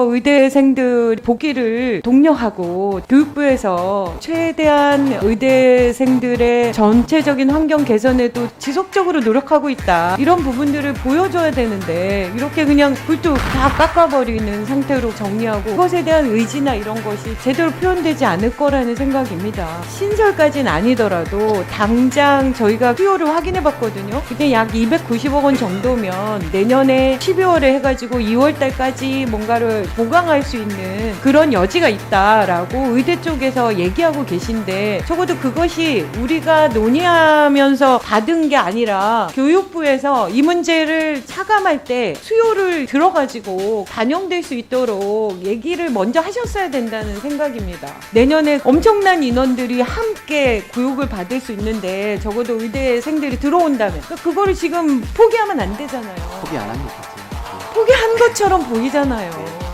의대생들 복귀를 독려하고 교육부에서 최대한 의대생들의 전체적인 환경 개선에도 지속적으로 노력하고 있다. 이런 부분들을 보여줘야 되는데 이렇게 그냥 불뚝 다 깎아버리는 상태로 정리하고 그것에 대한 의지나 이런 것이 제대로 표현되지 않을 거라는 생각입니다. 신설까지는 아니더라도 당장 저희가 수요를 확인해 봤거든요. 그게 약 290억 원 정도면 내년에 12월에 해가지고 2월 달까지 뭔가를 보강할 수 있는 그런 여지가 있다라고 의대 쪽에서 얘기하고 계신데 적어도 그것이 우리가 논의하면서 받은 게 아니라 교육부에서 이 문제를 차감할 때 수요를 들어가지고 반영될 수 있도록 얘기를 먼저 하셨어야 된다는 생각입니다. 내년에 엄청난 인원들이 함께 교육을 받을 수 있는데 적어도 의대생들이 들어온다면 그러니까 그거를 지금 포기하면 안 되잖아요. 포기 안한것 같아요. 포기한 것처럼 보이잖아요.